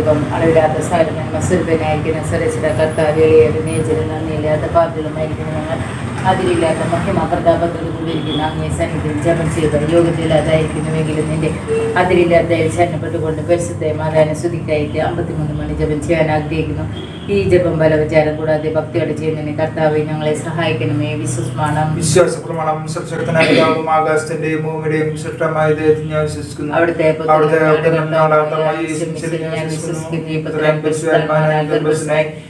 ജപം അളവില്ലാത്ത സകല നന്മ സ്വരൂപനായിരിക്കുന്ന കർത്താവ് കർത്താവിളിയുടെ നേജന നന്ദിയില്ലാത്ത പാപികളുമായിരിക്കുന്ന ഞങ്ങൾ അതിലില്ലാത്ത മഹിമ പ്രതാപത്തോട് കൂടിയിരിക്കുന്ന അങ്ങേ സന്നിധിയിൽ ജപം ചെയ്ത യോഗത്തില്ലാതായിരിക്കുന്നുവെങ്കിലും നിന്റെ അതിലില്ലാത്ത ശരണപ്പെട്ടുകൊണ്ട് പരിശുദ്ധ മാതാവിനെ സ്തുതിക്കായിട്ട് അമ്പത്തിമൂന്ന് മണി ജപം ചെയ്യാൻ ആഗ്രഹിക്കുന്നു. ഈ ജപം ബലവിചാരം കൂടാതെ ഭക്തിയോടെ ചെയ്യുന്നതിന് കർത്താവ് ഞങ്ങളെ സഹായിക്കണമേ. വിശ്വസമാണ് വിശ്വാസപ്രമാണം. സർശക്തനായ പിതാവും ആകാശത്തിന്റെയും ഭൂമിയുടെയും സൃഷ്ടമായ ദൈവത്തിൽ ഞാൻ വിശ്വസിക്കുന്നു. അവിടുത്തെ ഞാൻ വിശ്വസിക്കുന്നു.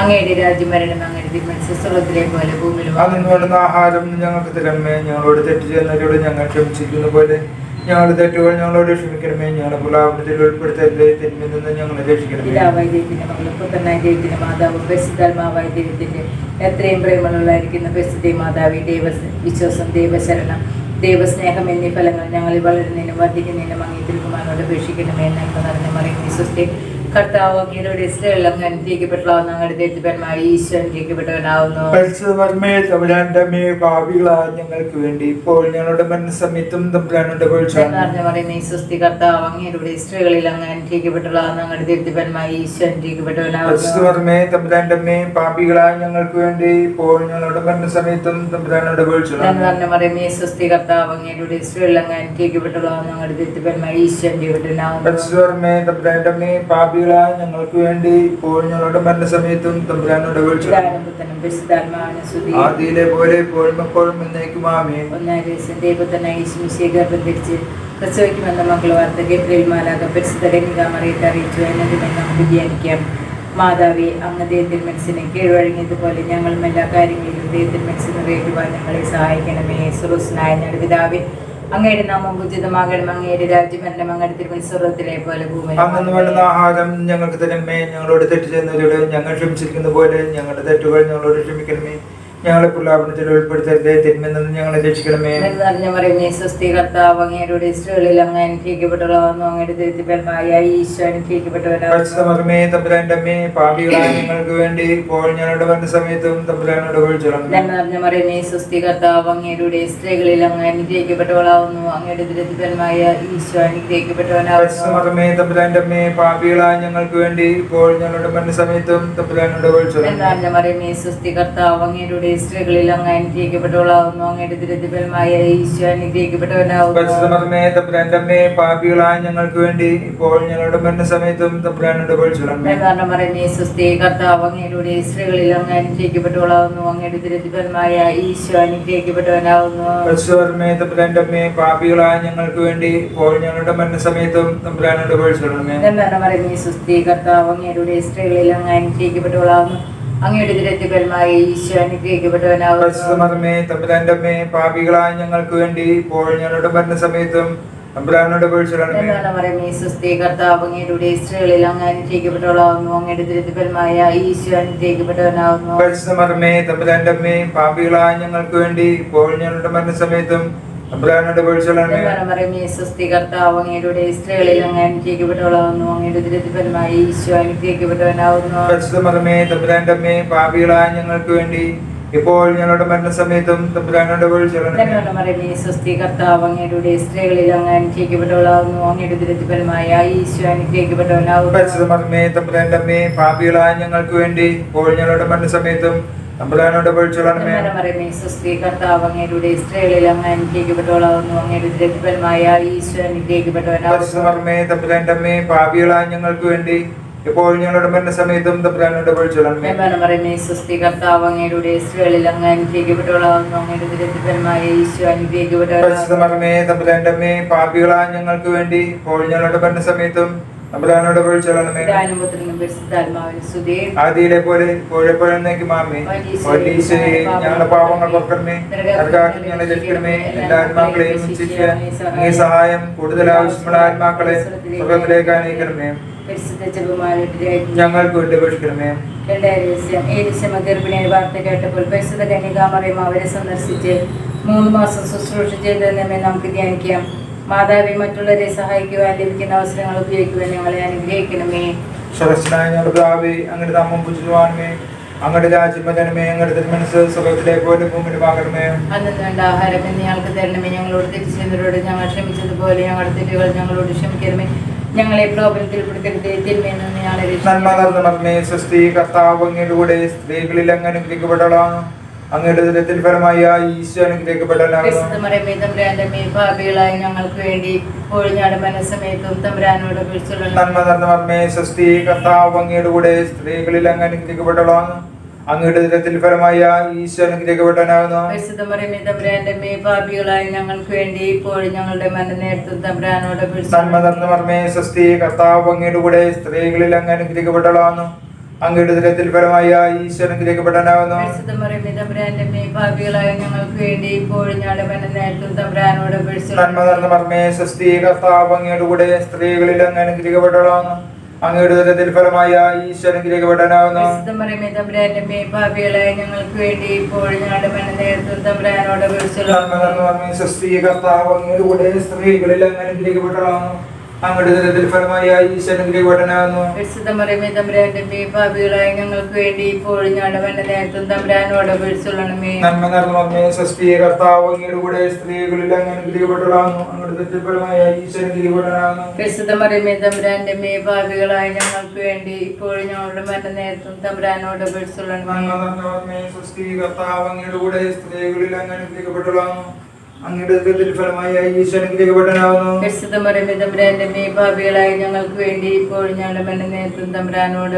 അങ്ങയുടെ രാജ്യം വരണം അങ്ങയുടെ തിരുമനസ് പോലെ ഭൂമിയിലും അന്നു വേണ്ടുന്ന ആഹാരം ഞങ്ങൾക്ക് തരമേ ഞങ്ങളോട് തെറ്റ് ചെയ്യുന്നവരോട് ഞങ്ങൾ ക്ഷമിച്ചിരിക്കുന്ന പോലെ ഞങ്ങളുടെ തെറ്റുകൾ ഞങ്ങളോട് ക്ഷമിക്കണമേ. ഞങ്ങളുടെ പുലാപനത്തിൽ ഉൾപ്പെടുത്തരുത്. തിന്മയിൽ നിന്ന് ഞങ്ങളെ രക്ഷിക്കണമേ. പിതാവായ ദൈവത്തിന്റെ മകളും പുത്രനായ ദൈവത്തിന്റെ മാതാവും പരിശുദ്ധാത്മാവായ ദൈവത്തിന്റെ എത്രയും പ്രേമമുള്ളതായിരിക്കുന്ന പരിശുദ്ധ മാതാവി ദൈവ വിശ്വാസം ദൈവശരണം ദൈവസ്നേഹം എന്നീ ഫലങ്ങൾ ഞങ്ങളിൽ വളരുന്നതിനും വർദ്ധിക്കുന്നതിനും അങ്ങേ തിരുകുമാരോട് അപേക്ഷിക്കണമേ എന്ന് നിറഞ്ഞ മറിയും വിശ്വസ്തി കർത്താവ് അങ്ങയുടെ ഇസ്രയേൽ അങ്ങ് അനുഗ്രഹിക്കപ്പെട്ടുള്ളാവുന്ന അങ്ങയുടെ ദൈവത്തിന്മാർ ഈശോ അനുഗ്രഹിക്കപ്പെട്ടവനാവുന്നു പരിശുദ്ധമേ തമ്പുരാന്റെ മേ ഭാവികളായ ഞങ്ങൾക്ക് വേണ്ടി ഇപ്പോൾ ഞങ്ങളുടെ മനസ്സമയത്തും തമ്പുരാനുടെ പറയുന്ന ഈ സ്വസ്തി കർത്താവ് അങ്ങയുടെ സ്ത്രീകളിൽ അങ്ങ് അനുഗ്രഹിക്കപ്പെട്ടുള്ളാവുന്ന അങ്ങയുടെ ദൈവത്തിന്മാർ ഈശോ അനുഗ്രഹിക്കപ്പെട്ടവനാവുന്നു പരിശുദ്ധമേ തമ്പുരാന്റെ മേ പാപികളായ ഞങ്ങൾക്ക് വേണ്ടി ഇപ്പോൾ ഞങ്ങളുടെ മരണസമയത്തും തമ്പുരാനുടെ പറയുന്ന സ്വസ്തി കർത്താവ് അങ്ങയുടെ അങ്ങ് അനുഗ്രഹിക്കപ്പെട്ടവനാവുന്നു തമ്പുരാന്റെ മേ പാപികളായ ഞങ്ങൾക്ക് വേണ്ടി ഇപ്പോൾ ഞങ്ങളുടെ മരണസമയത്തും തമ്പുരാനോട് ആദിയിലെ പോലെ ഇപ്പോഴും എപ്പോഴും എന്നേക്കും ആമേൻ. ഒന്നാം ദിവസം ദൈവത്തിനായി ഈശ്വമിശയെ ഗർഭം ധരിച്ച് പ്രസവിക്കുമെന്ന മകൾ വാർത്ത ഗബ്രിയേൽ മാലാക പരിശുദ്ധ കന്യക മറിയത്തെ അറിയിച്ചു എന്നതിനെ നമുക്ക് ധ്യാനിക്കാം മാതാവി അങ്ങ് ദൈവത്തിൽ മനസ്സിനെ കീഴ്വഴങ്ങിയതുപോലെ ഞങ്ങളും എല്ലാ കാര്യങ്ങളിലും ദൈവത്തിൽ മനസ്സിൽ നിറയേറ്റുവാൻ ഞങ്ങളെ സഹായിക്കണമേ. സുറുസ്നായ ഞങ്ങളുടെ പിതാവേ അങ്ങയുടെ നാമം ഉചിതമാകണം അങ്ങയുടെ രാജ്യമരണം അങ്ങയുടെ തിരുമത്സവത്തിലെ പോലെ ഭൂമി വേണ്ടുന്ന ആഹാരം ഞങ്ങൾക്ക് തരമേ ഞങ്ങളോട് തെറ്റ് ചെയ്യുന്നവരോട് ഞങ്ങൾ ക്ഷമിച്ചിരിക്കുന്ന പോലെ ഞങ്ങളുടെ തെറ്റുകൾ ഞങ്ങളോട് ക്ഷമിക്കണമേ. ഞങ്ങളെ പ്രലാപനത്തിൽ ഉൾപ്പെടുത്തരുത് തിന്മെന്നു ഞങ്ങൾ രക്ഷിക്കണമേ. നിറഞ്ഞ പറയുന്ന സ്വസ്തി കർത്താവ് അങ്ങയുടെ സ്ത്രീകളിൽ അങ്ങ് അനുഗ്രഹിക്കപ്പെട്ടുള്ളതെന്നു അങ്ങയുടെ ഈശോ തമ്പുരാന്റെ അമ്മേ പാപികളായ ഞങ്ങൾക്ക് വേണ്ടി ഇപ്പോൾ ഞങ്ങളുടെ വന്ന സമയത്തും തമ്പുരാനോട് വിളിച്ചിടണം നിറഞ്ഞ പറയുന്ന സ്വസ്തി കർത്താവ് അങ്ങയുടെ സ്ത്രീകളിൽ അങ്ങ് അനുഗ്രഹിക്കപ്പെട്ടവളാവുന്നു അങ്ങയുടെ ദുരിതപരമായ ഈശോ അനുഗ്രഹിക്കപ്പെട്ടവനാകുന്നു. പരിശുദ്ധമേ തമ്പുരാന്റെ അമ്മേ പാപികളായ ഞങ്ങൾക്ക് വേണ്ടി ഇപ്പോൾ ഞങ്ങളുടെ വന്ന സമയത്തും തമ്പുരാനോട് വിളിച്ചിടണം നിറഞ്ഞ പറയുന്ന സ്വസ്തി കർത്താവ് അങ്ങയുടെ സ്ത്രീകളിൽ അങ്ങ് അനുഗ്രഹിക്കപ്പെട്ടവളാവുന്നു. അങ്ങയുടെ ദുരിതപരമായ ഈശോ തമ്പുരാന്റെ പാപികളായ ഞങ്ങൾക്ക് വേണ്ടി ഇപ്പോൾ ഞങ്ങളുടെ മരണ സമയത്തും തമ്പുരാനോട് വിളിച്ചിടണം കാരണം പറയുന്ന സ്വസ്തി കർത്താവ് അങ്ങയിലൂടെ സ്ത്രീകളിൽ അങ്ങ് അനുഗ്രഹിക്കപ്പെട്ടവളാവുന്നു. അങ്ങയുടെ ദുരിതപരമായ ഈശോ തമ്പുരാന്റെ പാപികളായ ഞങ്ങൾക്ക് വേണ്ടി ഇപ്പോൾ ഞങ്ങളുടെ മരണ സമയത്തും തമ്പുരാനോട് സുസ്ഥി കർത്താവ് അങ്ങയുടെ സ്ത്രീകളിൽ അങ്ങ് അനുഗ്രഹിക്കപ്പെട്ടവളാവുന്നു. അങ്ങയുടെ ഈശോ തമ്പുരാന്റെ അമ്മേ പാപികളായ ഞങ്ങൾക്ക് വേണ്ടി ഇപ്പോൾ ഞങ്ങളുടെ മരണ സമയത്തും തമ്പുരാനോട് വിളിച്ചിടണമേ എന്താണ് പറയുന്നത് സുസ്ഥി കർത്താവ് അങ്ങയുടെ സ്ത്രീകളിൽ അങ്ങ് അനുഗ്രഹിക്കപ്പെട്ടവളാവുന്നു അങ്ങയുടെ ദുരത്തിപരമായ ഈശോ അനുഗ്രഹിക്കപ്പെട്ടവനാകുന്നു. പരിശുദ്ധമേ തമ്പുരാന്റെ അമ്മേ പാപികളായ ഞങ്ങൾക്ക് വേണ്ടി ഇപ്പോൾ ഞങ്ങളുടെ മരണ കർത്താവ് അങ്ങയുടെ സ്ത്രീകളിൽ അങ്ങ് അനുഗ്രഹിക്കപ്പെട്ടവളാവുന്നു അങ്ങയുടെ ഈശോ തമ്പുരാന്റെ അമ്മേ പാപികളായ ഞങ്ങൾക്ക് വേണ്ടി ഇപ്പോൾ ഞങ്ങളുടെ മരണസമയത്തും തമ്പുരാനോട് കർത്താവ് അങ്ങയുടെ സ്ത്രീകളിൽ അങ്ങ് അനുഗ്രഹിക്കപ്പെട്ടവളാവുന്നു അങ്ങയുടെ ദുരത്തിപരമായ ഈശോ അനുഗ്രഹിക്കപ്പെട്ടവനാകുന്നു പരിശുദ്ധമേ തമ്പുരാന്റെ അമ്മേ പാപികളായ ഞങ്ങൾക്ക് വേണ്ടി ഇപ്പോൾ ഞങ്ങളുടെ മരണസമയത്തും തമ്പുരാനോട് കർത്താവ് സ്ത്രീകളിൽ അങ്ങ് അനുഗ്രഹിക്കപ്പെട്ടവളാവുന്നു അങ്ങയുടെ അമ്മേ പാപികളായ ഞങ്ങൾക്ക് വേണ്ടി ഇപ്പോൾ ഞങ്ങളുടെ തമ്പുരാനോട് കർത്താവ് അങ്ങയുടെ സ്ത്രീകളിൽ അങ്ങ് അനുഗ്രഹിക്കപ്പെട്ടവളാവുന്നു അങ്ങയുടെ പരിശുദ്ധമേ അമ്മേ പാപികളായ ഞങ്ങൾക്ക് വേണ്ടി ഇപ്പോൾ ഞങ്ങളുടെ മരണസമയത്തും തമ്പുരാനോട് സ്തുതി. ആദിയിലെ പോലെ ഇപ്പോഴെപ്പോഴേക്ക് മാമേ ഞങ്ങളുടെ പാവങ്ങൾ പൊക്കണമേ സർക്കാർക്ക് ഞങ്ങളെ രക്ഷിക്കണമേ എല്ലാ ആത്മാക്കളെയും ഈ സഹായം കൂടുതൽ ആവശ്യമുള്ള ആത്മാക്കളെ സ്വർഗത്തിലേക്ക് അനയിക്കണമേ ഞങ്ങൾക്ക് വേണ്ടി ഏരിശമ ഗർഭിണിയായ വാർത്ത കേട്ടപ്പോൾ പരിശുദ്ധ കന്യകാമറിയം അവരെ സന്ദർശിച്ച് മൂന്ന് മാസം ശുശ്രൂഷ ചെയ്തതെന്നേ നമുക്ക് ധ്യാനിക്കാം. മാതാവെ മറ്റുള്ളവരെ സഹായിക്കുവാൻ ലഭിക്കുന്ന അവസരങ്ങൾ ഉപയോഗിക്കുവാൻ ഞങ്ങളെ അനുഗ്രഹിക്കണമേ. സർവസ്നായ ഞങ്ങളുടെ പിതാവേ അങ്ങയുടെ നാമം പൂജിക്കുവാനുമേ. അങ്ങയുടെ രാജ്യം ജനമേ അങ്ങയുടെ തിരുമനസ് സ്വർഗത്തിലെ പോലെ ഭൂമിയുടെ ഭാഗമേ. അന്ന് വേണ്ട ആഹാരം എന്ന് ഞങ്ങൾക്ക് തരണമേ. ഞങ്ങളോട് തെറ്റ് ചെയ്യുന്നവരോട് ഞങ്ങൾ ക്ഷമിച്ചതുപോലെ ഞങ്ങളുടെ തെറ്റുകൾ ഞങ്ങളോട് ക്ഷമിക്കണമേ. ഞങ്ങളെ പ്രലോഭനത്തിൽ പെടുത്തരുതേ ഞങ്ങളെ നന്മ രക്ഷിക്കണമേ. നടന്ന സ്വസ്തി കർത്താവ് അങ്ങയുടെ കൂടെ സ്ത്രീകളിൽ അങ്ങ് അനുഗ്രഹിക്കപ്പെട്ടവളാണ് അങ്ങയുടെ ദിനത്തിൽ ഫലമായ ഈശോ അനുഗ്രഹിക്കപ്പെട്ടവനാകുന്നു ഞങ്ങൾക്ക് വേണ്ടി ഇപ്പോഴും ഞങ്ങളുടെ മനസ്സമയത്തും തമ്പുരാനോട് വിളിച്ചുള്ള നന്മ നടന്ന മർമ്മേ സ്വസ്തി കർത്താവ് അങ്ങയുടെ കൂടെ സ്ത്രീകളിൽ അങ്ങ് അനുഗ്രഹിക്കപ്പെട്ടവളാണ്. അങ്ങയുടെ ദിനത്തിൽ ഫലമായ ഈശോ അനുഗ്രഹിക്കപ്പെട്ടവനാകുന്നു പരിശുദ്ധമറിയമേ, തമ്പുരാന്റെ മേൽ പാപികളായ ഞങ്ങൾക്ക് വേണ്ടി ഇപ്പോഴും ഞങ്ങളുടെ മനനേരത്തും തമ്പുരാനോട് നന്മ സ്വസ്തി കർത്താവ് അങ്ങയുടെ കൂടെ സ്ത്രീകളിൽ അങ്ങ് അനുഗ്രഹിക്കപ്പെട്ടവളാണ്. അങ്ങയുടെ ദിനത്തിൽ ഫലമായി മേൽ പാപികളായ ഞങ്ങൾക്ക് വേണ്ടി ഇപ്പോഴും ഞങ്ങളുടെ മനനേരത്തും തമ്പുരാനോട് നന്മ നടന്ന മർമ്മേ സ്വസ്തി കർത്താവ് അങ്ങയുടെ കൂടെ സ്ത്രീകളിൽ അങ്ങ് അനുഗ്രഹിക്കപ്പെട്ടവളാണ് അങ്ങയുടെ ദിനത്തിൽ ഫലമായ ആ ഈശ്വരത്തിലേക്ക് പെടാനാവുന്നു ഞങ്ങൾക്ക് വേണ്ടി ഞങ്ങളുടെ തമ്പുരാനോട് നടന്ന മർമ്മേ സ്വസ്തി കർത്താവ് അങ്ങയുടെ ദിനത്തിൽ ഫലമായ ഈശോ അനുഗ്രഹിക്കപ്പെട്ടവനാകുന്നു പരിശുദ്ധമറിയമേ, തമ്പുരാന്റെ പാപികളായ ഞങ്ങൾക്ക് വേണ്ടി ഇപ്പോഴും ഞങ്ങളുടെ മനനേരത്തും തമ്പുരാനോട് വിളിച്ചുള്ളണമേ. നന്മ നടന്ന സ്വസ്തി കർത്താവ് കൂടെ സ്ത്രീകളിൽ അങ്ങനെ അങ്ങയുടെ ദിനത്തിൽ ഫലമായ ഈശോ അനുഗ്രഹിക്കപ്പെട്ടവനാകുന്നു പരിശുദ്ധമറിയമേ, തമ്പുരാന്റെ പാപികളായ ഞങ്ങൾക്ക് വേണ്ടി ഇപ്പോഴും ഞങ്ങളുടെ മനനേരത്തും തമ്പുരാനോട് വിളിച്ചുള്ളണമേ. നന്മ നടന്ന സ്വസ്തി കർത്താവ് കൂടെ സ്ത്രീകളിൽ അങ്ങ് അനുഗ്രഹിക്കപ്പെട്ടവളാണ് അങ്ങയുടെ ഫലമായ ഈശോ ഞങ്ങൾക്ക് വേണ്ടി ഇപ്പോഴും ഞങ്ങളുടെ മനനേരത്തും തമ്പുരാനോട്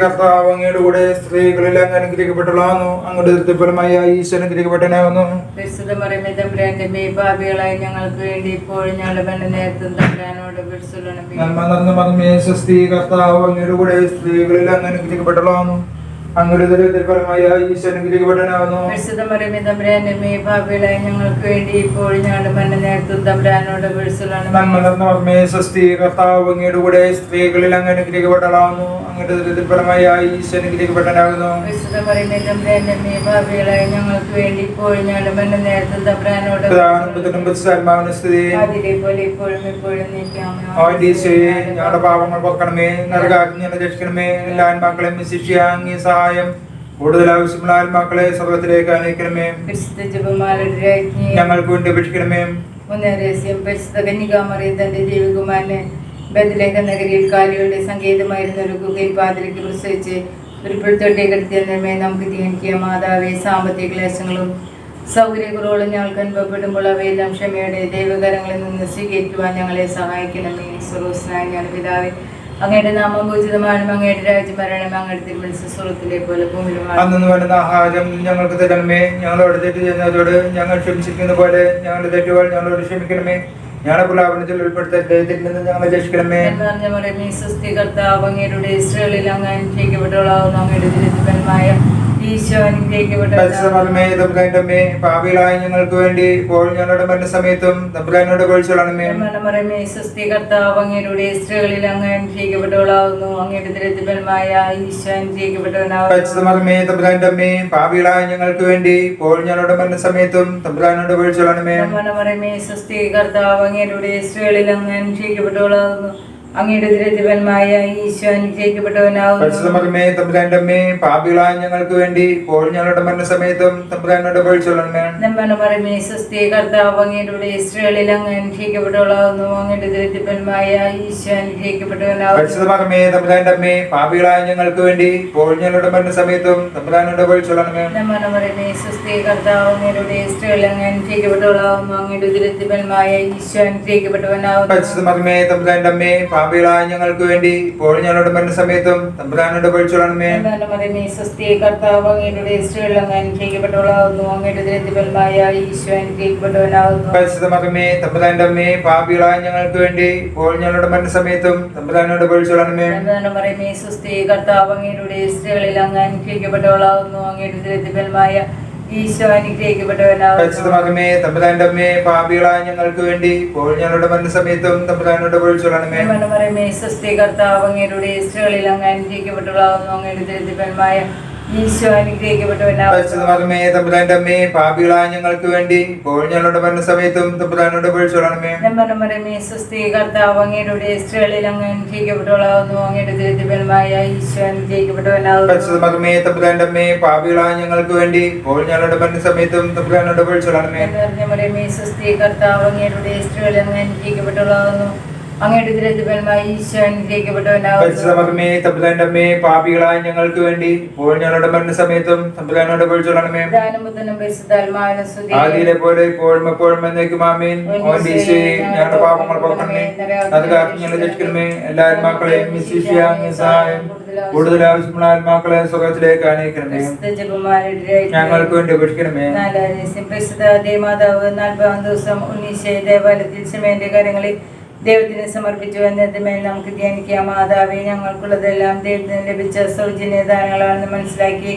കർത്താവ് അങ്ങയുടെ കൂടെ സ്ത്രീകളിൽ അങ്ങ് അനുഗ്രഹിക്കപ്പെട്ടവളാണ് അങ്ങയുടെ ദിനത്തിൽ ഫലമായ ഈശോ അനുഗ്രഹിക്കപ്പെട്ടവനാകുന്നു. പരിശുദ്ധമറിയമേ, തമ്പുരാന്റെ മേൽ ഞങ്ങൾക്ക് വേണ്ടി ഇപ്പോഴും ഞങ്ങളുടെ തമ്പുരാനോട് നടന്ന മർമ്മേ കർത്താവ് അങ്ങയുടെ കൂടെ സ്ത്രീകളിൽ അങ്ങ് ഞങ്ങൾക്ക് വേണ്ടി ഇപ്പോൾ ഞങ്ങളുടെ തമ്പുരാനോട് സ്വസ്തി കർത്താവ് അങ്ങയുടെ കൂടെ സ്ത്രീകളിൽ അങ്ങ് അങ്ങയുടെ ഞങ്ങൾക്ക് വേണ്ടി ഇപ്പോൾ ഞങ്ങളുടെ പാവങ്ങൾ തമ്പുരാനോട് ഞങ്ങളുടെ പാപങ്ങൾ പൊക്കണമേ നൽകാൻ രക്ഷിക്കണമേ എല്ലാ ആത്മാക്കളെയും ശിഷ്യ അങ്ങേ സഹായം കൂടുതൽ ആവശ്യമുള്ള ആത്മാക്കളെ സ്വർഗത്തിലേക്ക് അനയിക്കണമേ പരിശുദ്ധ ജപമാലയുടെ രാജ്ഞി ഞങ്ങൾക്ക് വേണ്ടി അപേക്ഷിക്കണമേ. മുന്നേരസ്യം പരിശുദ്ധ കന്യകാമറിയ തന്റെ ദേവികുമാരനെ ബദലേഖ നഗരിയിൽ കാലിയുടെ സംഗീതമായിരുന്ന ഒരു ഗുഹയിൽ പാതിരയ്ക്ക് പ്രസവിച്ച് ഒരു പുൽത്തൊട്ടി കിടത്തിയെന്നമേ നമുക്ക് ധ്യാനിക്കുക മാതാവെ സാമ്പത്തിക ക്ലേശങ്ങളും സൗകര്യങ്ങളോളം ഞങ്ങൾക്ക് അനുഭവപ്പെടുമ്പോൾ അവയെല്ലാം ക്ഷമയുടെ ദൈവകരങ്ങളിൽ നിന്ന് സ്വീകരിക്കുവാൻ ഞങ്ങളെ സഹായിക്കണമേ. സുറോസ്നായ ഞാൻ പിതാവെ അങ്ങയുടെ നാമം പൂജിതമാനും അങ്ങയുടെ രാജ്യം വരണം അങ്ങയുടെ തിരുമനസ് പോലെ അന്നു വേണ്ടുന്ന ആഹാരം ഞങ്ങൾക്ക് തരണമേ. ഞങ്ങളോട് തെറ്റ് ചെയ്യുന്നതോട് ഞങ്ങൾ ക്ഷമിച്ചിരിക്കുന്ന പോലെ ഞങ്ങളുടെ തെറ്റുകൾ ഞങ്ങളോട് ക്ഷമിക്കണമേ. ഞങ്ങളെ പ്രലാപനത്തിൽ ഉൾപ്പെടുത്തട്ടെ തെറ്റിൽ നിന്ന് ഞങ്ങളെ രക്ഷിക്കണമേ. പറഞ്ഞ പോലെ നീ സുസ്ഥികർത്താവ് അങ്ങയുടെ ഇസ്രയേലിൽ അങ്ങ് അനുഗ്രഹിക്കപ്പെട്ടവളാവുന്നു അങ്ങയുടെ ദുരിതപരമായ പാപികളായ ഞങ്ങൾക്ക് വേണ്ടി ഇപ്പോൾ ഞങ്ങളുടെ മരണസമയത്തും തമ്പുരാനോട് പൊഴിച്ചോളണമേ മരണമറമേ അങ്ങയുടെ അങ്ങ് അനുഗ്രഹിക്കപ്പെട്ടവളാവുന്നു അങ്ങയുടെ ഈശോ പരിശുദ്ധമേ തമ്പുരാന്റെമ്മേ പാപികളായ ഞങ്ങൾക്ക് വേണ്ടി ഇപ്പോൾ ഞങ്ങളുടെ തമ്പുരാനോട് പൊഴിച്ചോളണമേ മരണമറമേ സുസ്ഥികർത്താവ് അങ്ങയുടെ സ്ത്രീകളിൽ അങ്ങ് അങ്ങയുടെ ദുരിതപരമായ ഈശോ തമ്പുരാന്റെമ്മേ പാപികളായ ഞങ്ങൾക്ക് വേണ്ടി ഇപ്പോൾ ഞങ്ങളുടെ മരണസമയത്തും തമ്പുരാനോട് പൊഴിച്ചോളണമേ നമ്മളുമറിമേ സ്വസ്തി കർത്താവ് അങ്ങയുടെ സ്ത്രീകളിൽ അങ്ങ് അനുഗ്രഹിക്കപ്പെട്ടവളാവുന്നു. അങ്ങയുടെ ദരിദ്രപരമായ ഈശോ അനുഗ്രഹിക്കപ്പെട്ടവനാവുന്നു. തമ്പുരാന്റെ അമ്മേ പാപികളായ ഞങ്ങൾക്ക് വേണ്ടി ഇപ്പോൾ ഞങ്ങളുടെ മരണസമയത്തും തമ്പുരാനോട് പൊഴിച്ചോളണമേ നമ്മളുമറിമേ സ്വസ്തി കർത്താവ് അങ്ങയുടെ സ്ത്രീകളിൽ അങ്ങ് അനുഗ്രഹിക്കപ്പെട്ടവളാവുന്നു. അങ്ങയുടെ ദരിദ്രപരമായ ഈശോ അനുഗ്രഹിക്കപ്പെട്ടവനാവുന്നു. തമ്പുരാന്റെ തമ്പുരാന്റെമ്മേ പാപികളായ ഞങ്ങൾക്ക് വേണ്ടി ഇപ്പോൾ ഞങ്ങളുടെ മരണസമയത്തും തമ്പുരാനോട് പഠിച്ചോളണമേ മകമേ തമ്പുരാന്റെ കർത്താവ് അങ്ങയുടെ അങ്ങയുടെ ദരിദ്രപരമായ ഈശോ തമ്പുരാന്റെമ്മേ പാപികളായ ഞങ്ങൾക്ക് വേണ്ടി ഇപ്പോൾ ഞങ്ങളുടെ മരണസമയത്തും തമ്പുരാനോട് പഠിച്ചോളണമേ മറിയമേ സുസ്ഥി കർത്താവ് അങ്ങയുടെ സ്ത്രീകളിൽ അങ്ങ് അനുഗ്രഹിക്കപ്പെട്ടവളാവുന്നു അങ്ങയുടെ ദരിദ്രപരമായ ഈശോ അനുഗ്രഹിക്കപ്പെട്ടവനാകുന്നു പരിശുദ്ധമകമേ തമ്പുരാന്റെ അമ്മേ പാപികളായ ഞങ്ങൾക്ക് വേണ്ടി ഇപ്പോൾ ഞങ്ങളുടെ മരണസമയത്തും തമ്പുരാനോട് പൊഴിച്ചോളണമേ മനമറമേ സ്വസ്തി കർത്താവ് അങ്ങയുടെ സ്ത്രീകളിൽ അങ്ങ് അനുഗ്രഹിക്കപ്പെട്ടുള്ളതാകുന്നു അങ്ങയുടെ ദരിദ്രന്മായ ഈശോ തമ്പുരാന്റെ അമ്മേ പാപികളായ ഞങ്ങൾക്ക് വേണ്ടി ഇപ്പോൾ ഞങ്ങളുടെ മരണസമയത്തും തമ്പുരാനോട് പൊഴിച്ചോളണമേ മനമറമേ സ്വസ്തി കർത്താവ് അങ്ങയുടെ സ്ത്രീകളിൽ അങ്ങ് അനുഗ്രഹിക്കപ്പെട്ടുള്ളതാകുന്നു അങ്ങയുടെ ദരിദ്രന്മായ ഈശോ അനുഗ്രഹിക്കപ്പെട്ടവനാകുന്നു പരിശുദ്ധമകമേ തമ്പുരാന്റെ അമ്മേ പാപികളായ ഞങ്ങൾക്ക് വേണ്ടി ഇപ്പോൾ ഞങ്ങളുടെ മരണസമയത്തും തമ്പുരാനോട് പൊഴിച്ചോളണമേ മറിയമേ സ്വസ്തി കർത്താവ് അങ്ങയുടെ സ്ത്രീകളിൽ അങ്ങ് അനുഗ്രഹിക്കപ്പെട്ടുള്ളതാകുന്നു അങ്ങയുടെ ദരിദ്രന്മായ ഈശോ അനുഗ്രഹിക്കപ്പെട്ടവനാകുന്നു പരിശുദ്ധമകമേ തമ്പുരാന്റെ അമ്മേ പാപികളായ ഞങ്ങൾക്ക് വേണ്ടി ഇപ്പോൾ ഞങ്ങളുടെ മരണസമയത്തും തമ്പുരാനോട് പൊഴിച്ചോളണമേ. ആദിയിലെ പോലെ ഇപ്പോഴും എപ്പോഴും എന്നേക്കും ആമേൻ. ഈശോയെ ഞങ്ങളുടെ പാപങ്ങൾ പോക്കണമേ അത് കാരണം ഞങ്ങൾ രക്ഷിക്കണമേ. എല്ലാ ആത്മാക്കളെയും സഹായം. കൂടുതൽ ആവശ്യമുള്ള ആത്മാക്കളെ സുഖത്തിലേക്ക് അനയിക്കണമേ ഞങ്ങൾക്ക് വേണ്ടി ഉപേക്ഷിക്കണമേ നാലാം ദിവസം പരിശുദ്ധ നാൽപ്പതാം ദിവസം ഉണ്ണീശയെ ദേവാലയത്തിൽ സമയന്റെ കാര്യങ്ങളിൽ ദൈവത്തിന് സമർപ്പിച്ചു എന്നതിന്മേൽ നമുക്ക് ധ്യാനിക്കാം. മാതാവെ ഞങ്ങൾക്കുള്ളതെല്ലാം ദൈവത്തിന് ലഭിച്ച സൗജന്യ ദാനങ്ങളാണെന്ന് മനസ്സിലാക്കി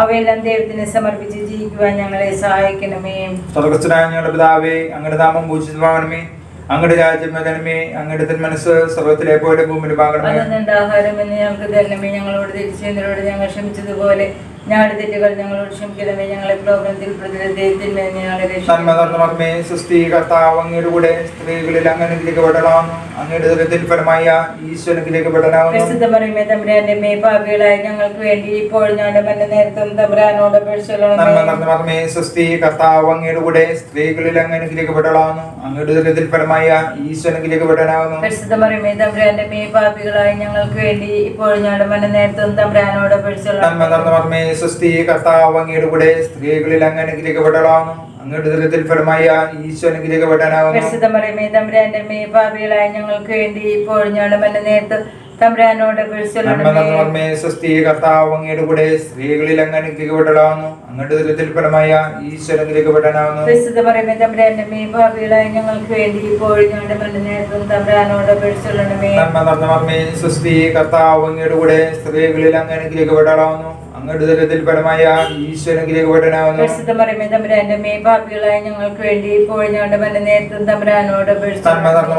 അവയെല്ലാം ദൈവത്തിന് സമർപ്പിച്ച് ജീവിക്കുവാൻ ഞങ്ങളെ സഹായിക്കണമേ. സ്വർഗസ്ഥനായ ഞങ്ങളുടെ പിതാവേ അങ്ങയുടെ നാമം പൂജിതമാകണമേ അങ്ങയുടെ രാജ്യം വരണമേ. അങ്ങയുടെ തിന്മനസ് സർവത്തിലെ പോലെ ഭൂമിയിൽ അതുകൊണ്ട് ആഹാരം എന്ന് ഞങ്ങൾക്ക് തരണമേ. ഞങ്ങളോട് തിരിച്ചതിനോട് ഞങ്ങൾ ക്ഷമിച്ചതുപോലെ ഞങ്ങളുടെ തെറ്റുകൾ ഞങ്ങളോട് ക്ഷമിക്കണമേ. ഞങ്ങളെ പ്രലോഭനത്തിൽ പ്രതിരോധമേ നന്മ സുസ്ഥി കർത്താവ് അങ്ങയുടെ കൂടെ സ്ത്രീകളിൽ അങ്ങനെ അനുഗ്രഹിക്കപ്പെടലാവുന്നു അങ്ങയുടെ ദുരിതത്തിൽ ഫലമായ ഈശോ അനുഗ്രഹിക്കപ്പെടലാവുന്നു പരിശുദ്ധ മറിയമേ തമ്പുരാന്റെ മേ പാപികളായ ഞങ്ങൾക്ക് വേണ്ടി ഇപ്പോൾ ഞങ്ങളുടെ നേരത്തും തമ്പുരാനോട് നന്മ സുസ്ഥി കർത്താവ് അങ്ങയുടെ കൂടെ സ്ത്രീകളിൽ അങ്ങനെ അനുഗ്രഹിക്കപ്പെടലാവുന്നു അങ്ങയുടെ ദുരിതത്തിൽ ഫലമായ ഈശോ അനുഗ്രഹിക്കപ്പെടലാവുന്നു പരിശുദ്ധ മറിയമേ തമ്പുരാന്റെ മേ പാപികളായ ഞങ്ങൾക്ക് വേണ്ടി ഇപ്പോൾ ഞങ്ങളുടെ മന്ന നേരത്തും തമ്പുരാനോട് നന്മ അപേക്ഷിച്ചോളണമേ സുസ്ഥി കർത്താവ് അങ്ങയുടെ കൂടെ സ്ത്രീകളിൽ അങ്ങ് അനുഗ്രഹിക്കപ്പെടലാവുന്നു അങ്ങയുടെ ദുരിതത്തിൽ ഫലമായ ഈശോ പാപികളായ ഞങ്ങൾക്ക് വേണ്ടി ഇപ്പോൾ ഞങ്ങളുടെ മന്ന നേരത്തും തമ്പുരാനോട് സുസ്ഥി കർത്താവ് അങ്ങയുടെ കൂടെ സ്ത്രീകളിൽ അങ്ങനെ അനുഗ്രഹിക്കപ്പെടലാവുന്നു അങ്ങയുടെ ദുരിതത്തിൽ ഫലമായ ഈശോ അനുഗ്രഹിക്കപ്പെടാനാവുന്നു തമ്പുരാന്റെ മേ ഞങ്ങൾക്ക് വേണ്ടി ഇപ്പോൾ ഞങ്ങളുടെ മന്ന നേരത്തും തമ്പുരാനോട് മർമ്മേ സുസ്ഥി കർത്താവ് അങ്ങയുടെ കൂടെ സ്ത്രീകളിൽ അങ്ങയുടെ പരമായ ഈശോ അനുഗ്രഹിക്കപ്പെടാനാവുന്നു പരിശുദ്ധ മറിയമേ തമ്പുരാന്റെ മേ പാപികളായ ഞങ്ങൾക്ക് വേണ്ടി ഇപ്പോൾ ഞങ്ങളുടെ മന്ന നേരത്തും തമ്പുരാനോട് നന്മ നിറഞ്ഞ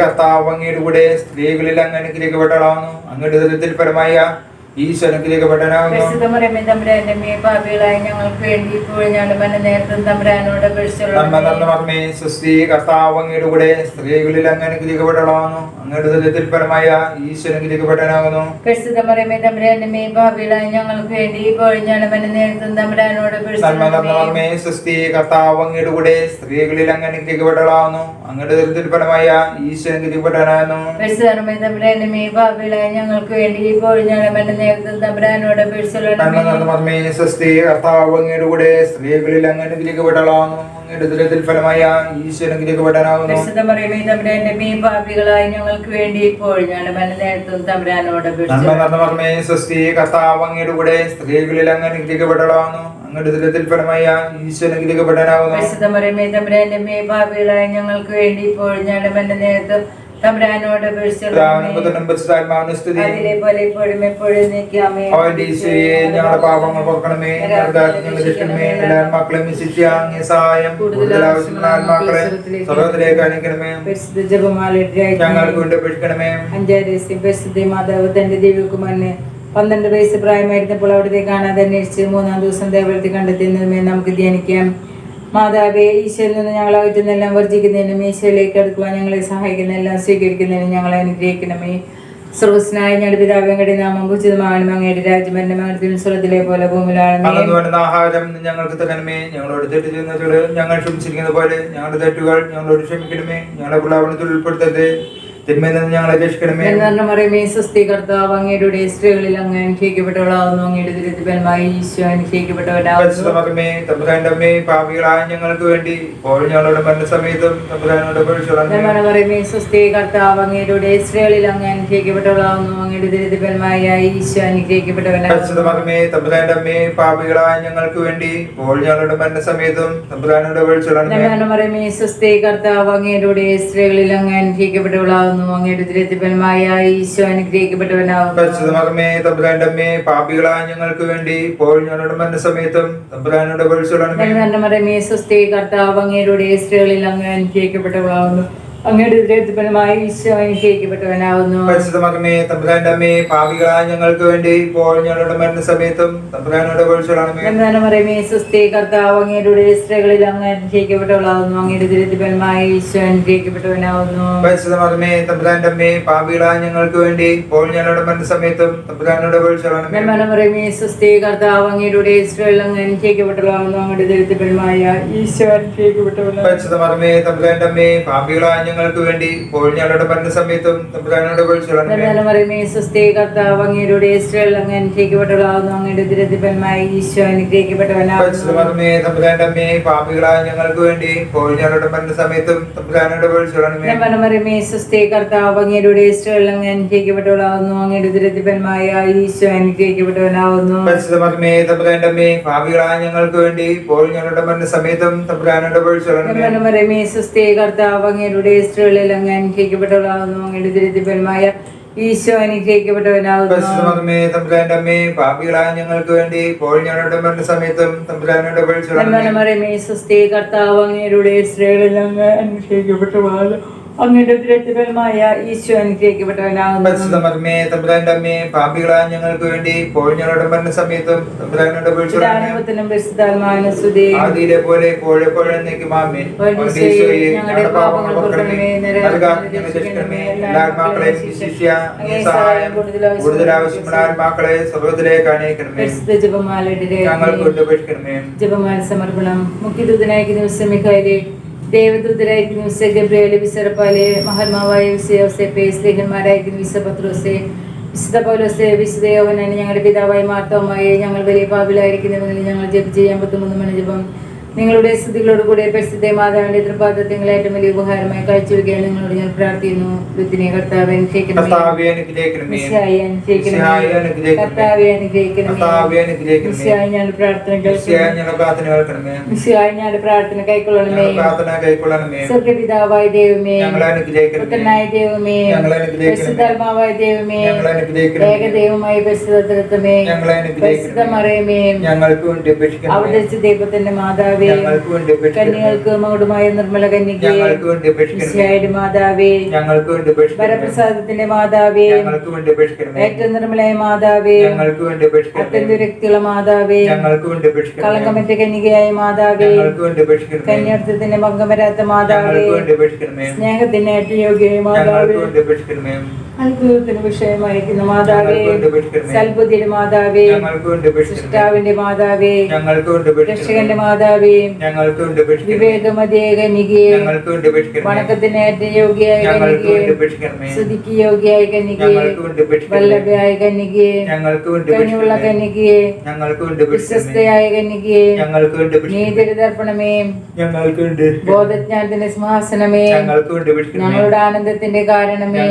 കർത്താവ് അങ്ങയുടെ കൂടെ സ്ത്രീകളിൽ അങ്ങനെ അനുഗ്രഹിക്കപ്പെടാവുന്നു അങ്ങയുടെ പരമായ മേ ഞങ്ങൾക്ക് വേണ്ടി ഇപ്പോൾ ഞങ്ങളുടെ സുസ്ഥി കർത്താവ് അങ്ങയുടെ കൂടെ സ്ത്രീകളിൽ അങ്ങനെ അനുഗ്രഹിക്കപ്പെടാവുന്നു അങ്ങയുടെ ദുരിതത്തിൽ ഫലമായ ഈശോ അനുഗ്രഹിക്കപ്പെടാനാവുന്നു പരിശുദ്ധ മറിയമേ തമ്പുരാന്റെ ഞങ്ങൾക്ക് വേണ്ടി ഇപ്പോൾ ഞങ്ങളുടെ നേരത്തും തമ്പുരാനോട് നന്മ നിറഞ്ഞ മർമ്മേ സുസ്ഥി കർത്താവ് അങ്ങയുടെ കൂടെ സ്ത്രീകളിൽ അങ്ങനെ അനുഗ്രഹിക്കപ്പെടാവുന്നു അങ്ങയുടെ ദുരിതത്തിൽ ഫലമായ ഈശോ അനുഗ്രഹിക്കപ്പെടാനാവുന്നു പരിശുദ്ധമേ തമ്പുരാന്റെ മേ ഞങ്ങൾക്ക് വേണ്ടി ഇപ്പോൾ ഞങ്ങളുടെ തമ്പുരാനോട് കർത്താവ് അങ്ങയുടെ കൂടെ സ്ത്രീകളിൽ അങ്ങനെ അനുഗ്രഹിക്കപ്പെടാവുന്നു അങ്ങയുടെ ദുരിതത്തിൽ ഫലമായ തമ്പുരാന്റെ മേ പാപികളായ ഞങ്ങൾക്ക് വേണ്ടി ഇപ്പോൾ ഞങ്ങളുടെ മന്ന നേരത്തും തമ്പുരാനോട് നന്മ അപേക്ഷിച്ചു നിറഞ്ഞ മർമ്മേ സ്വസ്തി കർത്താവ് അങ്ങയുടെ കൂടെ സ്ത്രീകളിൽ അങ്ങയുടെ ദുരിതത്തിൽ ഫലമായ തമ്പുരാന്റെ മേ പാപികളായ ഞങ്ങൾക്ക് വേണ്ടി ഇപ്പോൾ ഞങ്ങളുടെ മന്ന നേരത്തും തമ്പുരാനോട് പാപങ്ങൾ രക്ഷിക്കണമേ. എല്ലാ സഹായം കൂടുതൽ ആവശ്യമുള്ള ആത്മാക്കളെ സ്വർഗത്തിലേക്ക് ഞങ്ങൾക്ക് പരിശുദ്ധ മാതാവ് തന്റെ ദിവ്യകുമാരന് പന്ത്രണ്ട് വയസ്സ് പ്രായമായിരുന്നപ്പോൾ അവിടത്തെ കാണാതെ അന്വേഷിച്ച് മൂന്നാം ദിവസം ദേവലത്തിൽ കണ്ടെത്തുന്നതുമേ നമുക്ക് ധ്യാനിക്കാം. മാതാവേ ഈശോയിൽ നിന്ന് ഞങ്ങളെ അകറ്റുന്നെല്ലാം വർജിക്കുന്നതിനും ഈശോയിലേക്ക് അടുക്കുവാൻ ഞങ്ങളെ സഹായിക്കുന്നതെല്ലാം സ്വീകരിക്കുന്നതിനും ഞങ്ങളെ അനുഗ്രഹിക്കണമേ. സ്രോസ്നായ ഞങ്ങളുടെ പിതാവങ്ങളുടെ നാമം ഉചിതമാകണം അങ്ങയുടെ രാജ്യമന്റെ മകരത്തിൽ സ്വർഗത്തിലെ പോലെ ഭൂമിയിലാണ് ആഹാരം ഞങ്ങൾക്ക് തരണമേ. ഞങ്ങളോട് തെറ്റ് ചെയ്യുന്നവരോട് ഞങ്ങൾ ക്ഷമിച്ചിരിക്കുന്ന പോലെ ഞങ്ങളുടെ തെറ്റുകൾ ഞങ്ങളോട് ക്ഷമിക്കണമേ. ഞങ്ങളുടെ പ്രലാപനത്തിൽ ഉൾപ്പെടുത്തരുത് തിന്മയിൽ നിന്ന് ഞങ്ങളെ രക്ഷിക്കണമേ എന്ന് പറയുമേ സ്വസ്തി കർത്താവ് അങ്ങയുടെ സ്ത്രീകളിൽ അങ്ങ് അനുഗ്രഹിക്കപ്പെട്ടവളാവുന്നു അങ്ങയുടെ ദുരിതപരമായി ഈശോ അനുഗ്രഹിക്കപ്പെട്ടവരാകുന്നു പരിശുദ്ധമകമേ തമ്പുരാന്റെ അമ്മേ പാപികളായ ഞങ്ങൾക്ക് വേണ്ടി ഇപ്പോൾ ഞങ്ങളുടെ മരണസമയത്തും തമ്പുരാനോട് പരീക്ഷ എന്ന് പറയുമേ സ്വസ്തി കർത്താവ് അങ്ങയുടെ സ്ത്രീകളിൽ അങ്ങ് അനുഗ്രഹിക്കപ്പെട്ടവളാവുന്നു അങ്ങയുടെ ദുരിതപരമായ ഈശോ തമ്പുരാന്റെ അമ്മേ പാപികളായ ഞങ്ങൾക്ക് വേണ്ടി ഇപ്പോൾ ഞങ്ങളുടെ മരണസമയത്തും തമ്പുരാനോട് പറയുമേ സ്വസ്തി കർത്താവ് അങ്ങയുടെ സ്ത്രീകളിൽ അങ്ങ് അനുഗ്രഹിക്കപ്പെട്ടവളാവുന്നു അനുഗ്രഹിക്കപ്പെട്ടവനാവുന്നു അങ്ങയുടെ ഉദരത്തിഫലമായ ഈശോ അനുഗ്രഹിക്കപ്പെട്ടവനാവുന്നു പരിശുദ്ധമകമേ തമ്പുരാന്റെ അമ്മേ പാപികളായ ഞങ്ങൾക്ക് വേണ്ടി ഇപ്പോൾ ഞങ്ങളുടെ മരണസമയത്തും തമ്പുരാനോട് പരിശുദ്ധമേ സ്വസ്തി കർത്താവ് അങ്ങയുടെ സ്ത്രീകളിൽ അങ്ങ് അനുഗ്രഹിക്കപ്പെട്ടവളാവുന്നു അങ്ങയുടെ ഉദരത്തിഫലമായ ഈശോ അനുഗ്രഹിക്കപ്പെട്ടവനാവുന്നു പരിശുദ്ധമകമേ തമ്പുരാന്റെ അമ്മേ പാപികളായ ഞങ്ങൾക്ക് വേണ്ടി ഇപ്പോൾ ഞങ്ങളുടെ തമ്പുരാനോട് സ്വസ്തി കർത്താവ് അങ്ങയുടെ സ്ത്രീകളിൽ അങ്ങ് അങ്ങയുടെ ഉദരത്തിഫലമായ ഈശോ അനുഗ്രഹിക്കപ്പെട്ടവനാവുന്നു പരിശുദ്ധമകമേ തമ്പുരാന്റെ അമ്മേ പാപികളായ ഞങ്ങൾക്ക് വേണ്ടി ഇപ്പോൾ ഞങ്ങളുടെ തമ്പുരാനോട് മരമേ സ്വസ്തി കർത്താവ് അങ്ങയുടെ സ്ത്രീകളിൽ അങ്ങ് അങ്ങയുടെ ഉദരത്തിഫലമായ ഈശോ അനുഗ്രഹിക്കപ്പെട്ടവനാവുന്നു പരിശുദ്ധമകമേ തമ്പുരാന്റെ അമ്മേ പാപികളായ ഞങ്ങൾക്ക് വേണ്ടി ഇപ്പോൾ ഞങ്ങളുടെ സമയത്തും കർത്താവ് അങ്ങയുടെ സ്ത്രീകളിൽ അങ്ങ് അനുഗ്രഹിക്കപ്പെട്ടവളാവുന്നു അങ്ങയുടെ ഉദരത്തിഫലമായ ഈശോ അനുഗ്രഹിക്കപ്പെട്ടവനാവുന്നു അമ്മേ പാപികളായ ഞങ്ങൾക്ക് വേണ്ടി ഇപ്പോൾ ഞങ്ങളുടെ സമയത്തും കർത്താവ് അങ്ങയുടെ അങ്ങ് അങ്ങയുടെ ഈശോ തമ്പുരാന്റെ അമ്മേ പാപികളായ ഞങ്ങൾക്ക് വേണ്ടി ഇപ്പോൾ ഞങ്ങളുടെ മരണസമയത്തും തമ്പുരാനോട് പരിശുദ്ധമേ മരമേ സുസ്ഥേ കർത്താവ് അങ്ങയുടെ സ്ത്രീകളിൽ അങ്ങ് അനുഗ്രഹിക്കപ്പെട്ടവളാകുന്നു. അങ്ങയുടെ ഉദരത്തിഫലമായ ഈശോ അനുഗ്രഹിക്കപ്പെട്ടവനാകുന്നു. തമ്പുരാന്റെ അമ്മേ പാപികളായ ഞങ്ങൾക്ക് വേണ്ടി ഇപ്പോൾ ഞങ്ങളുടെ മരണസമയത്തും തമ്പുരാനോട് പരിശുദ്ധമേ മരമേ സ്വസ്തി കർത്താവ് അങ്ങയുടെ സ്ത്രീകളിൽ അങ്ങ് അങ്ങയുടെ ഉദരത്തിഫലമായ ഈശോ അനുഗ്രഹിക്കപ്പെട്ടവനാവുന്നു പരിശുദ്ധമകമേ തമ്പുരാന്റെ അമ്മേ പാപികളായ ഞങ്ങൾക്ക് വേണ്ടി ഇപ്പോൾ ഞങ്ങളുടെ മരണസമയത്തും തമ്പുരാനോട് പരിശുദ്ധമേ ദാനവത്തിനും പരിശുദ്ധാത്മാവിനും സ്തുതി. ആദിയിലെ പോലെ ഞങ്ങളുടെ പാപങ്ങൾ കൂടുതൽ ആവശ്യമുള്ള ആത്മാക്കളെ അണയിക്കണമേ ജപമാലയുടെ ഞങ്ങൾക്ക് ജപമാല സമർപ്പണം. മുഖ്യദൂതനായിരിക്കുന്ന ദിവസം മിഖായിലെ വിശ്വ ഗബ്രിയേൽ വിശ്വറപ്പാലെ മഹാത്മാവായ സ്നേഹന്മാരായിരിക്കുന്ന വിശ്വ പത്രോസെ വിശുദ്ധ പൗലോസെ വിശുദ്ധ ഞങ്ങളുടെ പിതാവായ മാർത്തോമായി ഞങ്ങൾ വലിയ പാപിലായിരിക്കുന്നവരിൽ ഞങ്ങൾ ജപിച്ച് ചെയ്യാൻ പത്തുമൂന്ന് മണി ജപം നിങ്ങളുടെ സ്ഥിതികളോട് കൂടെ പരിശുദ്ധ മാതാവിന്റെ നിങ്ങൾ ഏറ്റവും വലിയ ഉപഹാരമായി കാഴ്ചവെക്കുകയാണ് നിങ്ങളോട് ഞാൻ പ്രാർത്ഥിക്കുന്നു. ബുദ്ധിനെ കർത്താവ് അനുഗ്രഹിക്കണമേ. ഞാൻ പ്രാർത്ഥന കൈക്കൊള്ളണമേ. സ്വർഗപിതാവായ ദൈവമേ. പുത്രനായ ദൈവമേ. പരിശുദ്ധാത്മാവായ ദൈവമേ. പരിശുദ്ധമറിയമേ. അപേക്ഷിക്കണമേ. അവതരിച്ച ദൈവത്തിന്റെ മാതാവേ. കന്യകൾക്ക് മൗഢമായ നിർമ്മല കന്യകേ ഞങ്ങൾക്ക് വേണ്ടി അപേക്ഷിക്കണമേ മിശിഹായുടെ മാതാവേ വരപ്രസാദത്തിന്റെ മാതാവേ ഏറ്റവും നിർമ്മലയായ മാതാവേ അത്യന്തുരക്തിയുള്ള മാതാവേ കളങ്കമറ്റ കന്യകയായ മാതാവേ കന്യാർത്ഥത്തിന്റെ ഭംഗം വരാത്ത മാതാവേ സ്നേഹത്തിന്റെ ഏറ്റവും യോഗ്യമായ മാതാവേ അത്ഭുതത്തിന് വിഷയമായിരിക്കുന്ന മാതാവേ സൽബുദ്ധിയുടെ മാതാവേ സൃഷ്ടാവിന്റെ മാതാവേ രക്ഷകന്റെ മാതാവേ അപേക്ഷിക്കണമേ വണക്കത്തിന് ഏറ്റവും യോഗ്യയായ സ്തുതിക്ക് യോഗ്യയായ അപേക്ഷിക്കണമേ വല്ലഭയായ ഞങ്ങൾക്ക് വേണ്ടി അപേക്ഷിക്കണമേ വിശ്വസ്തയായ കനികയെ നീതിരുതർപ്പണമേ ബോധജ്ഞാനത്തിന്റെ സിംഹാസനമേ ഞങ്ങളുടെ ആനന്ദത്തിന്റെ കാരണമേ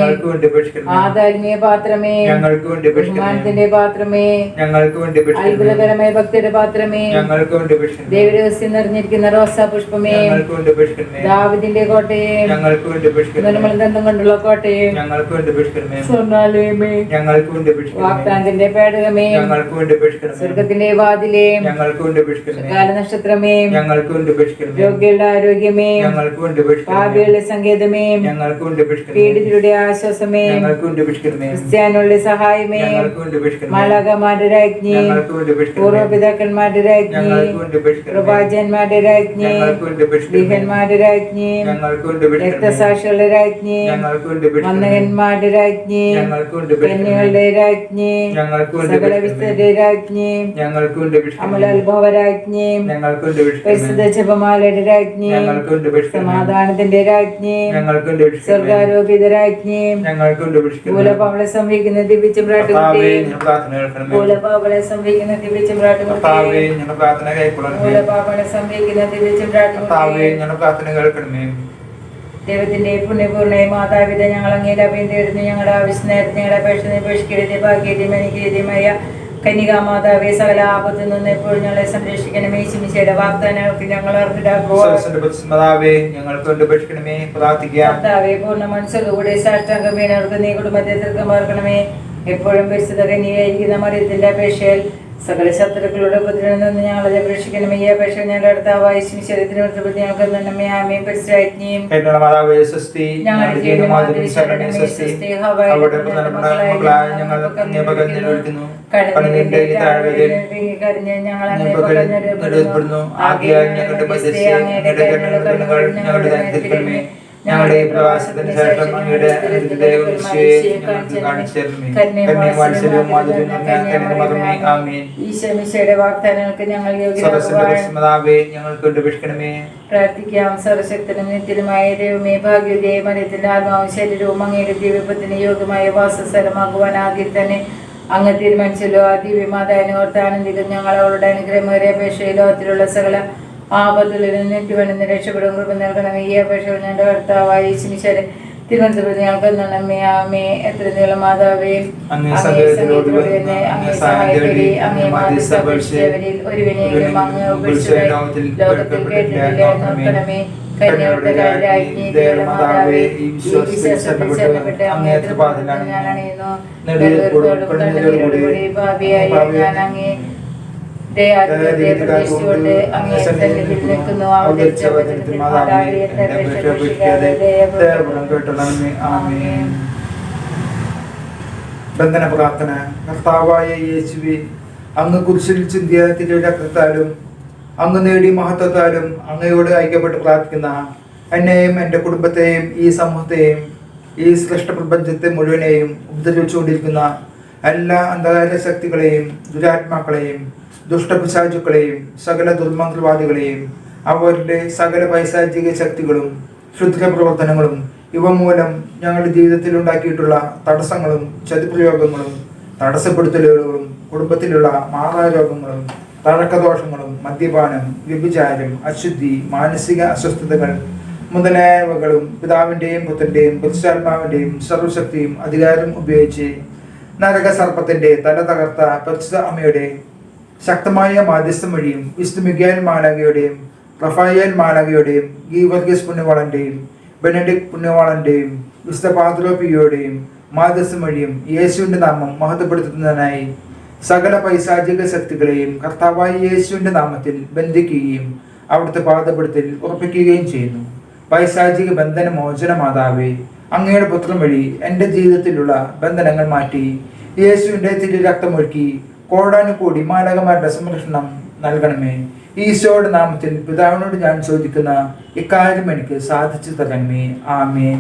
ആദാരണീയ പാത്രമേ ഞങ്ങൾക്ക് വേണ്ടി ബഹുമാനത്തിന്റെ പാത്രമേ ഞങ്ങൾക്ക് വേണ്ടി അത്ഭുതകരമായ ഭക്തിയുടെ പാത്രമേ ഞങ്ങൾക്ക് വേണ്ടി ദേവരഹസ്യം നിറഞ്ഞിരിക്കുന്ന റോസാ പുഷ്പമേ ഞങ്ങൾക്ക് വേണ്ടി ദാവിദിന്റെ കോട്ടയെ ഞങ്ങൾക്ക് വേണ്ടി നിർമ്മല ദന്തം കൊണ്ടുള്ള കോട്ടയെ ഞങ്ങൾക്ക് വേണ്ടി സ്വർണാലയമേ ഞങ്ങൾക്ക് വേണ്ടി വാക്താന്തിന്റെ പേടകമേ ഞങ്ങൾക്ക് വേണ്ടി സ്വർഗത്തിന്റെ വാതിലേ ഞങ്ങൾക്ക് വേണ്ടി കാലനക്ഷത്രമേ ഞങ്ങൾക്ക് വേണ്ടി രോഗികളുടെ ആരോഗ്യമേ ഞങ്ങൾക്ക് വേണ്ടി പാപികളുടെ സങ്കേതമേ ഞങ്ങൾക്ക് വേണ്ടി പീഡിതരുടെ ആശ്വാസമേ ക്രിസ്ത്യാനികളുടെ സഹായമേ മാലാകമാരുടെ രാജ്ഞി പൂർവപിതാക്കന്മാരുടെ രാജ്ഞി പ്രവാചന്മാരുടെ രാജ്ഞി ദീപന്മാരുടെ രാജ്ഞി രക്തസാക്ഷികളുടെ രാജ്ഞി വന്ദകന്മാരുടെ രാജ്ഞി പെണ്ണുകളുടെ കന്യകളുടെ രാജ്ഞി സകല വിസ്തരുടെ രാജ്ഞി അമലത്ഭവ രാജ്ഞി പരിശുദ്ധ ജപമാലയുടെ രാജ്ഞി സമാധാനത്തിന്റെ രാജ്ഞി സ്വർഗാരോപിത രാജ്ഞി സംഭവിക്കുന്ന ദൈവത്തിന്റെ പുണ്യപൂർണയ മാതാപിത ഞങ്ങൾ തേടുന്നു. ഞങ്ങളുടെ ആവശ്യ നേരത്തെ ഞങ്ങളുടെ അപേക്ഷ ഉപേക്ഷിക്കരുത് ഭാഗ്യതയും അനുഗ്രഹീയമായ കന്യകാമാതാവെ സകല ആപത്തിൽ നിന്ന് എപ്പോഴും ഞങ്ങളെ സംരക്ഷിക്കണമേ. ചിമിശയുടെ വാഗ്ദാനങ്ങൾക്ക് ഞങ്ങൾ പരിശുദ്ധമാതാവേ, ഞങ്ങൾക്ക് വേണ്ടി അപേക്ഷിക്കണമേ പ്രാർത്ഥിക്കാം. കർത്താവെ പൂർണ മനസ്സോടുകൂടി സാഷ്ടാംഗം വീണവർക്ക് നീ കുടുംബത്തെ തീർക്കമാർക്കണമേ എപ്പോഴും പരിശുദ്ധ കന്യകായിരിക്കുന്ന മറിയത്തിന്റെ അപേക്ഷയിൽ സകല ശത്രുക്കളുടെ ഉപദ്രവം നിന്ന് ഞങ്ങളെ രക്ഷിക്കണമേ ഈ അപേക്ഷ ഞങ്ങളുടെ അടുത്താവായ ശരീരത്തിന് ഞങ്ങൾക്ക് തന്നെ ആമയും ഞങ്ങളുടെ ഞങ്ങളുടെ ഈ പ്രവാസത്തിന് ശേഷം അങ്ങയുടെ ഞങ്ങൾക്ക് ഈശോമിശയുടെ വാഗ്ദാനങ്ങൾക്ക് ഞങ്ങൾ അപേക്ഷിക്കണമേ പ്രാർത്ഥിക്കാം. സർവശക്തനും നിത്യനുമായ ദൈവമേ ഭാഗ്യതയെ മരത്തിന്റെ ആത്മാവും ശരീരവും അങ്ങയുടെ ദിവ്യപത്തിന് യോഗ്യമായ വാസസ്ഥലമാകുവാൻ ആദ്യം തന്നെ അങ്ങ് തീരുമാനിച്ചല്ലോ. ആ ദിവ്യമാതാവിനെ ഓർത്ത് ആനന്ദിക്കും ഞങ്ങൾ അവളുടെ അനുഗ്രഹമേറിയ അപേക്ഷയിലോ അതിലുള്ള സകല ആപത്തുകളിൽ നിന്ന് വേണമെന്ന് രക്ഷപ്പെടും. കൃപ നൽകണമേ ഈ അപേക്ഷ ഞങ്ങളുടെ കർത്താവായി ഈശ്വരെ തിരുവനന്തപുരത്ത് ഞങ്ങൾക്ക് നടമേ ആമേ. എത്ര നീളം മാതാവേ. അങ്ങേ അങ്ങേ സങ്കേതത്തിലോട് സങ്കേതത്തിലൂടെ വന്ന് അങ്ങേ അങ്ങേ സഹായത്തേടി സഹായത്തേടി അങ്ങേ മാധ്യസ്ഥ അപേക്ഷിച്ചവരിൽ ഒരുവിനെയും അങ്ങ് ഉപേക്ഷിച്ചതായി ലോകത്തിൽ കേട്ടിട്ടില്ല. നോക്കണമേ. കന്യകളുടെ രാജ്ഞി ദേവമാതാവേ ഈ വിശ്വാസത്തിൽ ശരണപ്പെട്ട് അങ്ങേ തൃപാദത്തിലാണ് ഞാൻ അണിയുന്നു ഭാവിയായി ഞാൻ അങ്ങേ ബന്ധന പ്രാർത്ഥന. കർത്താവായ യേശുവെ അങ്ങ് കുരിശിൽ ചിന്തിയ തിരു രക്തത്താലും അങ്ങ് നേടിയ മഹത്വത്താലും അങ്ങയോട് ഐക്യപ്പെട്ട് പ്രാർത്ഥിക്കുന്ന എന്നെയും എന്റെ കുടുംബത്തെയും ഈ സമൂഹത്തെയും ഈ സൃഷ്ടപ്രപഞ്ചത്തെ മുഴുവനെയും ഉപദ്രവിച്ചുകൊണ്ടിരിക്കുന്ന എല്ലാ അന്ധകാര ശക്തികളെയും ദുരാത്മാക്കളെയും ദുഷ്ടപിശാചുക്കളെയും സകല ദുർമന്ത്രവാദികളെയും അവരുടെ സകല പൈശാചിക ശക്തികളും ശുദ്ധ പ്രവർത്തനങ്ങളും ഇവ മൂലം ഞങ്ങളുടെ ജീവിതത്തിൽ ഉണ്ടാക്കിയിട്ടുള്ള തടസ്സങ്ങളും ചതിപ്രയോഗങ്ങളും തടസ്സപ്പെടുത്തലുകളും കുടുംബത്തിലുള്ള മാതാരോഗങ്ങളും തഴക്കദോഷങ്ങളും മദ്യപാനം വ്യഭിചാരം അശുദ്ധി മാനസിക അസ്വസ്ഥതകൾ മുതലായവകളും പിതാവിന്റെയും പുത്രന്റെയും പുരുഷാത്മാവിന്റെയും സർവശക്തിയും അധികാരം ഉപയോഗിച്ച് നരക സർപ്പത്തിന്റെ തല തകർത്ത പരിശുദ്ധ അമ്മയുടെ ശക്തമായ മാധ്യസ്ഥം വഴിയും വിശുദ്ധ മിഗ്യാൻ മാലാകയുടെയും റഫായേൽ മാലാകയുടെയും ഗീവർഗീസ് പുണ്യവാളന്റെയും ബെനഡിക് പുണ്യവാളന്റെയും വിശുദ്ധ പാത്രോപിയുടെയും മാധ്യസ്ഥം വഴിയും യേശുവിന്റെ നാമം മഹത്വപ്പെടുത്തുന്നതിനായി സകല പൈശാചിക ശക്തികളെയും കർത്താവായ യേശുവിന്റെ നാമത്തിൽ ബന്ധിക്കുകയും അവിടുത്തെ പാദപ്പെടുത്തിൽ ഉറപ്പിക്കുകയും ചെയ്യുന്നു. പൈശാചിക ബന്ധന മോചന മാതാവേ അങ്ങയുടെ പുത്രം വഴി എന്റെ ജീവിതത്തിലുള്ള ബന്ധനങ്ങൾ മാറ്റി യേശുവിന്റെ തിരു രക്തമൊഴുക്കി കോടാനുകൂടി മാലകമാരുടെ സംരക്ഷണം നൽകണമേ. ഈശോയുടെ നാമത്തിൽ പിതാവിനോട് ഞാൻ ചോദിക്കുന്ന ഇക്കാര്യം എനിക്ക് സാധിച്ചു തരണമേ. ആമേൻ.